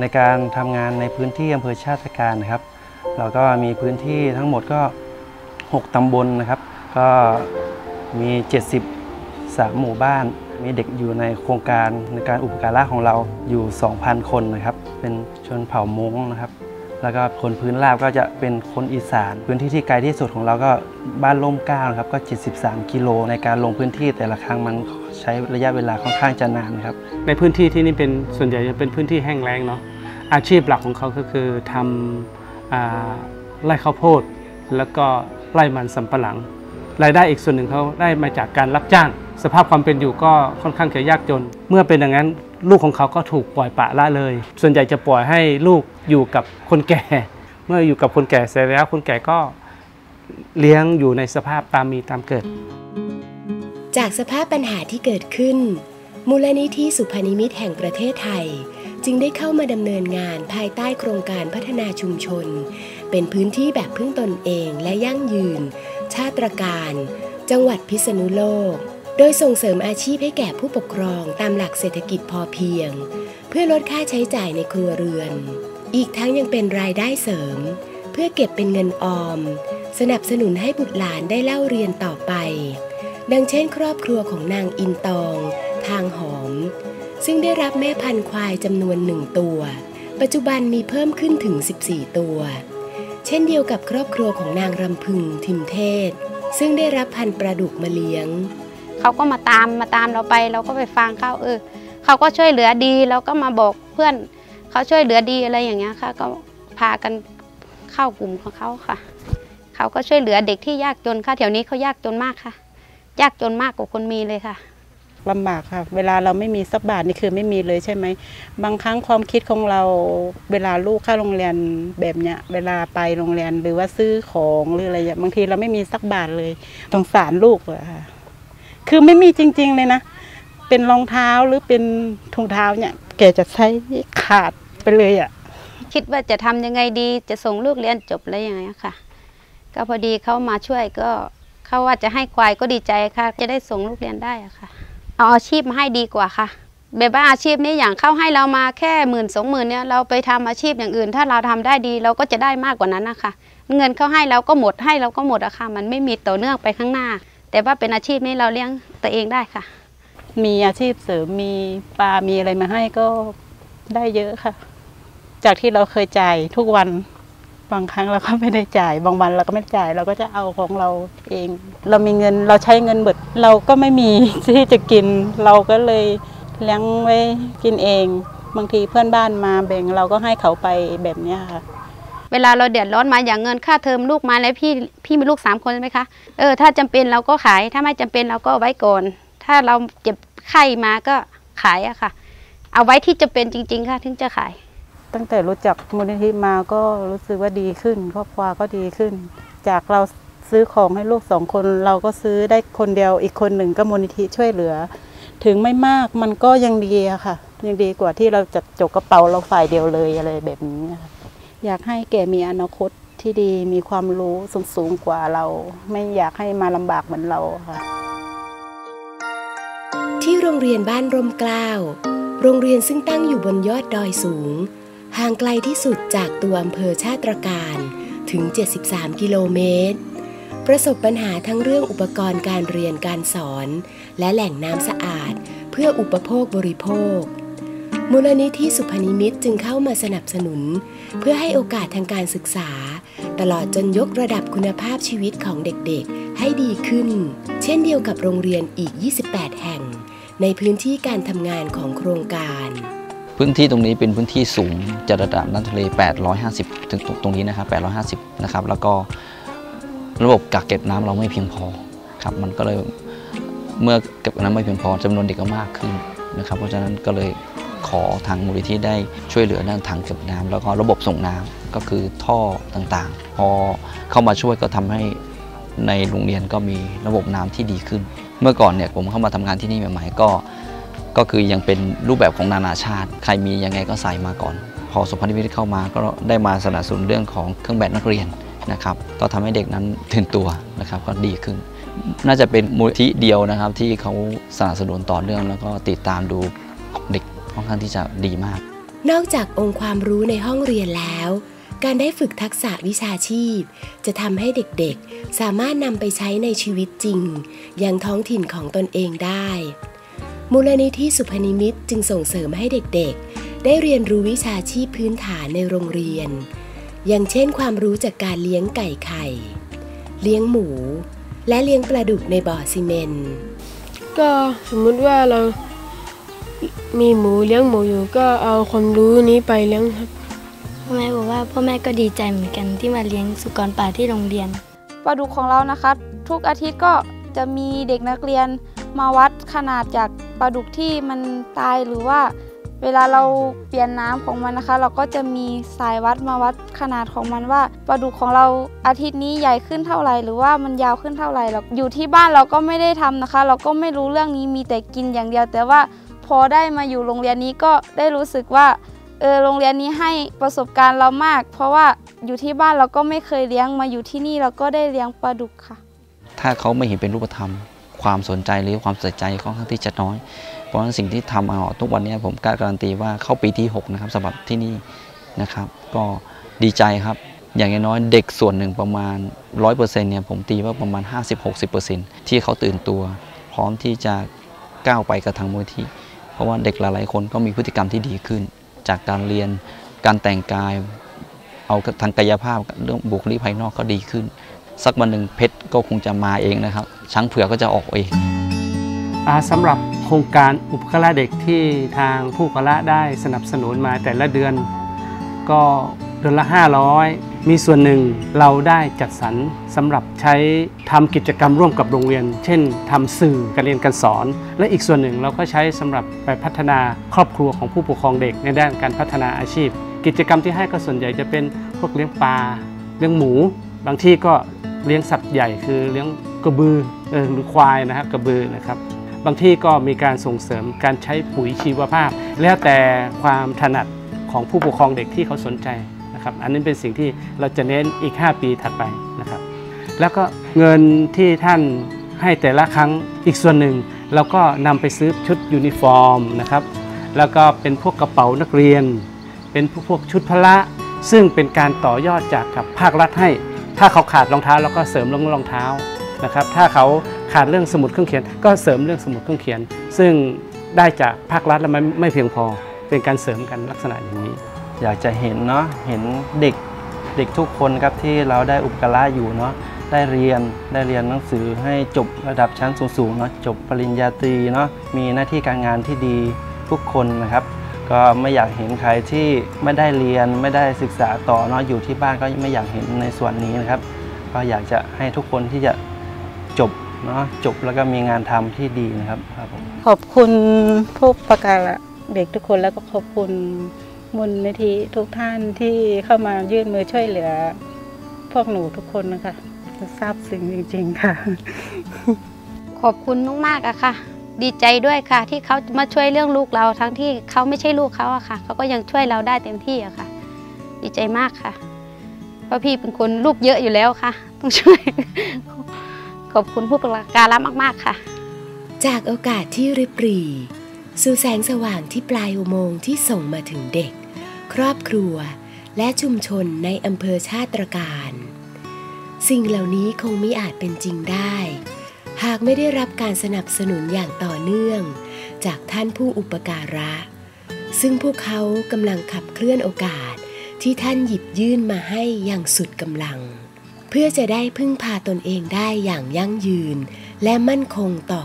ในการทำงานในพื้นที่อำเภอชาติการนะครับ เราก็มีพื้นที่ทั้งหมดก็ 6 ตำบลนะครับ ก็มี 73 หมู่บ้าน มีเด็กอยู่ในโครงการในการอุปการะของเราอยู่ 2,000 คนนะครับ เป็นชนเผ่ามงนะครับ แล้วก็คนพื้นราบก็จะเป็นคนอีสาน พื้นที่ที่ไกลที่สุดของเราก็บ้านล่มเก้าครับก็ 73 กิโลในการลงพื้นที่แต่ละครั้งมันใช้ระยะเวลาค่อนข้างจะนานครับ ในพื้นที่ที่นี่เป็นส่วนใหญ่จะเป็นพื้นที่แห้งแล้งเนาะอาชีพหลักของเขาก็คือทำอไร่ข้าวโพด แล้วก็ไร่มันสำปะหลัง รายได้อีกส่วนหนึ่งเขาได้มาจากการรับจ้าง สภาพความเป็นอยู่ก็ค่อนข้างจะยากจน เมื่อเป็นอย่างนั้น ลูกของเขาก็ถูกปล่อยปะละเลย ส่วนใหญ่จะปล่อยให้ลูกอยู่กับคนแก่ เมื่ออยู่กับคนแก่เสร็จแล้ว คนแก่ก็เลี้ยงอยู่ในสภาพตามมีตามเกิด จากสภาพปัญหาที่เกิดขึ้น มูลนิธิสุพนิมิตแห่งประเทศไทย จึงได้เข้ามาดำเนินงานภายใต้โครงการพัฒนาชุมชน เป็นพื้นที่แบบพึ่งตนเองและยั่งยืน ชาติตรการ จังหวัดพิษณุโลก โดยส่งเสริมอาชีพให้แก่ผู้ปกครองตามหลักเศรษฐกิจพอเพียง เพื่อลดค่าใช้จ่ายในครัวเรือน อีกทั้งยังเป็นรายได้เสริม เพื่อเก็บเป็นเงินออม สนับสนุนให้บุตรหลานได้เล่าเรียนต่อไป ดังเช่น ครอบครัวของนางอินตอง ทางหอม ซึ่งได้รับแม่พันธุ์ควายจำนวนหนึ่งตัว ปัจจุบันมีเพิ่มขึ้นถึง 14 ตัว เช่นเดียวกับครอบครัวของนางรำพึงทิมเทศ ซึ่งได้รับพันธุ์ปลาดุกมาเลี้ยง เขาก็มาตามมาตามเราไป เราก็ไปฟังเขาเออเขาก็ช่วยเหลือดีเราก็มาบอกเพื่อนเขาช่วยเหลือดีอะไรอย่างเงี้ยค่ะ ก็พากันเข้ากลุ่มของเขาค่ะ เขาก็ช่วยเหลือเด็กที่ยากจนค่ะแถวนี้เขายากจนมากค่ะ ยากจนมากกว่าคนมีเลยค่ะลำบากค่ะ เวลาเราไม่มีสักบาทนี่คือไม่มีเลยใช่ไหม บางครั้งความคิดของเราเวลาลูกเข้าโรงเรียนแบบเนี้ย เวลาไปโรงเรียนหรือว่าซื้อของหรืออะไรอย่างบางทีเราไม่มีสักบาทเลยสงสารลูกเลยค่ะ คือไม่มีจริง ๆ เลยนะ เป็นรองเท้าหรือเป็นถุงเท้าเนี่ย แกจะใช้ขาดไปเลยอะ คิดว่าจะทำยังไงดีจะส่งลูกเรียนจบอะไรอย่างเงี้ยค่ะ ก็พอดีเขามาช่วยก็เขาว่าจะให้ควายก็ดีใจค่ะ จะได้ส่งลูกเรียนได้อะค่ะ เอาอาชีพมาให้ดีกว่าค่ะแบบว่าอาชีพนี้อย่างเข้าให้เรามาแค่หมื่นสองหมื่นเนี่ยเราไปทำอาชีพอย่างอื่น ถ้าเราทำได้ดีเราก็จะได้มากกว่านั้นนะคะเงินเข้าให้เราก็หมดให้เราก็หมดอะค่ะมันไม่มีต่อเนื่องไปข้างหน้า แต่ว่าเป็นอาชีพนี้เราเลี้ยงตัวเองได้ค่ะ มีอาชีพเสริมมีปลา มีอะไรมาให้ก็ได้เยอะค่ะ จากที่เราเคยจ่ายทุกวันบางครั้งเราก็ไม่ได้จ่าย บางวันเราก็ไม่จ่าย เราก็จะเอาของเราเอง เรามีเงินเราใช้เงินเบิดเราก็ไม่มีที่จะกิน เราก็เลยเลี้ยงไว้กินเอง บางทีเพื่อนบ้านมาแบ่งเราก็ให้เขาไปแบบนี้ค่ะ เวลาเราเดือดร้อนมาอย่างเงินค่าเทอมลูกมาแล้วพี่พี่มีลูกสามคนใช่ไหมคะเออถ้าจำเป็นเราก็ขายถ้าไม่จำเป็นเราก็ไว้ก่อน ถ้าเราเจ็บไข้มาก็ขายอะค่ะ เอาไว้ที่จะเป็นจริง ๆ ค่ะ ถึงจะขาย ตั้งแต่รู้จักมูลนิธิมาก็รู้สึกว่าดีขึ้น ครอบครัวก็ดีขึ้น จากเราซื้อของให้ลูกสองคน เราก็ซื้อได้คนเดียวอีกคนหนึ่งก็มูลนิธิช่วยเหลือ ถึงไม่มากมันก็ยังดีอะค่ะ ยังดีกว่าที่เราจะจกกระเป๋าเราฝ่ายเดียวเลยอะไรแบบนี้ค่ะ อยากให้แกมีอนาคตที่ดีมีความรู้สูงสูงกว่าเรา ไม่อยากให้มาลำบากเหมือนเราค่ะ ที่โรงเรียนบ้านร่มกล้าว โรงเรียนซึ่งตั้งอยู่บนยอดดอยสูง ห่างไกลที่สุดจากตัวอำเภอชาติการถึง 73 กิโลเมตร ประสบปัญหาทั้งเรื่องอุปกรณ์การเรียนการสอน และแหล่งน้ำสะอาด เพื่ออุปโภคบริโภค มูลนิธิสุพนิมิตจึงเข้ามาสนับสนุน เพื่อให้โอกาสทางการศึกษา ตลอดจนยกระดับคุณภาพชีวิตของเด็กๆ ให้ดีขึ้น เช่นเดียวกับโรงเรียนอีก 28 แห่ง ในพื้นที่การทำงานของโครงการ พื้นที่ตรงนี้เป็นพื้นที่สูงจากระดับน้ำทะเล 850 ถึงตรงนี้นะครับ 850 นะครับ แล้วก็ระบบกักเก็บน้ำเราไม่เพียงพอครับ มันก็เลยเมื่อเก็บน้ำไม่เพียงพอจำนวนเด็กก็มากขึ้นนะครับ เพราะฉะนั้นก็เลย ขอทางมูลนิธิได้ช่วยเหลือด้านถังเก็บน้ำแล้วก็ระบบส่งน้ำก็คือท่อต่างๆ พอเข้ามาช่วยก็ทำให้ในโรงเรียนก็มีระบบน้ำที่ดีขึ้น เมื่อก่อนเนี่ยผมเข้ามาทำงานที่นี่ใหม่ๆก็ก็คือยังเป็นรูปแบบของนานาชาติ ใครมียังไงก็ใส่มาก่อน พอสุพรรณวิทย์เข้ามาก็ได้มาสนับสนุนเรื่องของเครื่องแบบนักเรียนนะครับ ก็ทำให้เด็กนั้นตื่นตัวนะครับก็ดีขึ้น น่าจะเป็นมูลที่เดียวนะครับที่เขาสนับสนุนต่อเนื่องแล้วก็ติดตามดูเด็ก ค่อนข้างที่จะดีมาก นอกจากองค์ความรู้ในห้องเรียนแล้ว การได้ฝึกทักษะวิชาชีพ จะทำให้เด็กๆ สามารถนำไปใช้ในชีวิตจริง ยังท้องถิ่นของตนเองได้ มูลนิธิสุพนิมิตจึงส่งเสริมให้เด็กๆ ได้เรียนรู้วิชาชีพพื้นฐานในโรงเรียน อย่างเช่นความรู้จากการเลี้ยงไก่ไข่ เลี้ยงหมู และเลี้ยงปลาดุกในบ่อซีเมนต์ก็สมมุติว่าเรา มีหมูเลี้ยงหมูอยู่ก็เอาความรู้นี้ไปเลี้ยงครับพ่อแม่บอกว่าพ่อแม่ก็ดีใจเหมือนกันที่มาเลี้ยงสุกรป่าที่โรงเรียนปลาดุกของเรานะคะ ทุกอาทิตย์ก็จะมีเด็กนักเรียนมาวัดขนาดจากปลาดุกที่มันตายหรือว่า เวลาเราเปลี่ยนน้ำของมันนะคะ เราก็จะมีสายวัดมาวัดขนาดของมันว่าปลาดุกของเราอาทิตย์นี้ใหญ่ขึ้นเท่าไหร่หรือว่ามันยาวขึ้นเท่าไหร่เราอยู่ที่บ้านเราก็ไม่ได้ทำนะคะ เราก็ไม่รู้เรื่องนี้มีแต่กินอย่างเดียว แต่ว่า พอได้มาอยู่โรงเรียนนี้ก็ได้รู้สึกว่าเออโรงเรียนนี้ให้ประสบการณ์เรามาก เพราะว่าอยู่ที่บ้านเราก็ไม่เคยเลี้ยงมาอยู่ที่นี่เราก็ได้เลี้ยงปลาดุกค่ะ ถ้าเขาไม่เห็นเป็นรูปธรรม ความสนใจหรือความใส่ใจค่อนข้างที่จะน้อย เพราะฉะนั้นสิ่งที่ทำเอาทุกวันนี้ผมกล้าการันตีว่าเข้าปีที่ 6 นะครับสำหรับที่นี่นะครับ ก็ดีใจครับ อย่างน้อยเด็กส่วนหนึ่งประมาณ 100%เนี่ยผมตีว่าประมาณ 50-60%ที่เขาตื่นตัว พร้อมที่จะก้าวไปกับทางมูลที่ ราะว่าเด็กหลายๆคนก็มีพฤติกรรมที่ดีขึ้น จากการเรียนการแต่งกาย เอาทางกายภาพเรื่องบุคลิกภายนอกก็ดีขึ้น สักวันหนึ่งเพชรก็คงจะมาเองนะครับ ช้างเผือกก็จะออกเองสำหรับโครงการอุปการะเด็กที่ทางผู้กครองได้สนับสนุนมาแต่ละเดือน ก็เดือนละ 500 มีส่วนหนึ่งเราได้จัดสรรสำหรับใช้ทำกิจกรรมร่วมกับโรงเรียน เช่นทำสื่อการเรียนการสอน และอีกส่วนหนึ่งเราก็ใช้สำหรับไปพัฒนาครอบครัวของผู้ปกครองเด็กในด้านการพัฒนาอาชีพ กิจกรรมที่ให้ก็ส่วนใหญ่จะเป็นพวกเลี้ยงปลาเลี้ยงหมู บางที่ก็เลี้ยงสัตว์ใหญ่คือเลี้ยงกระบือหรือควายนะครับกระบือนะครับบางที่ก็มีการส่งเสริมการใช้ปุ๋ยชีวภาพ แล้วแต่ความถนัดของผู้ปกครองเด็กที่เขาสนใจ นะครับอันนี้เป็นสิ่งที่เราจะเน้นอีก 5 ปีถัดไปนะครับ แล้วก็เงินที่ท่านให้แต่ละครั้งอีกส่วนหนึ่ง เราก็นำไปซื้อชุดยูนิฟอร์มนะครับแล้วก็เป็นพวกกระเป๋านักเรียน เป็นพวกชุดพละ ซึ่งเป็นการต่อยอดจากกับภาครัฐให้ ถ้าเขาขาดรองเท้าเราก็เสริมรองรองเท้านะครับถ้าเขาขาดเรื่องสมุดเครื่องเขียน ก็เสริมเรื่องสมุดเครื่องเขียน ซึ่งได้จากภาครัฐแล้วมันไม่เพียงพอเป็นการเสริมกันลักษณะอย่างนี้ อยากจะเห็นเนาะเห็นเด็กเด็กทุกคนครับที่เราได้อุปการะอยู่เนาะได้เรียนได้เรียนหนังสือให้จบระดับชั้นสูงๆเนาะจบปริญญาตรีเนาะมีหน้าที่การงานที่ดีทุกคนนะครับ ก็ไม่อยากเห็นใครที่ไม่ได้เรียนไม่ได้ศึกษาต่อเนาะอยู่ที่บ้านก็ไม่อยากเห็นในส่วนนี้นะครับ ก็อยากจะให้ทุกคนที่จะจบเนาะจบแล้วก็มีงานทำที่ดีนะครับครับผมขอบคุณผู้ประกาศเด็กทุกคนแล้วก็ขอบคุณ มูลนิธิทุกท่านที่เข้ามายื่นมือช่วยเหลือ พวกหนูทุกคนนะคะทราบซึ้งจริง ๆ ค่ะ ขอบคุณมากๆอะค่ะ ดีใจด้วยค่ะ ที่เขามาช่วยเรื่องลูกเราทั้งที่เขาไม่ใช่ลูกเขาอะค่ะเขาก็ยังช่วยเราได้เต็มที่อะค่ะ ดีใจมากค่ะเพราะพี่เป็นคนลูกเยอะอยู่แล้วค่ะ ต้องช่วย ขอบคุณผู้ประการะมาก ๆ ค่ะ จากโอกาสที่ริบหรี่สู่แสงสว่างที่ปลายอุโมงค์ที่ส่งมาถึงเด็กค รอบครัว และชุมชนในอำเภอชาติตรการ สิ่งเหล่านี้คงไม่อาจเป็นจริงได้ หากไม่ได้รับการสนับสนุนอย่างต่อเนื่อง จากท่านผู้อุปการะ ซึ่งพวกเขากำลังขับเคลื่อนโอกาสที่ท่านหยิบยื่นมาให้อย่างสุดกำลัง เพื่อจะได้พึ่งพาตนเองได้อย่างยั่งยืน และมั่นคงต่อ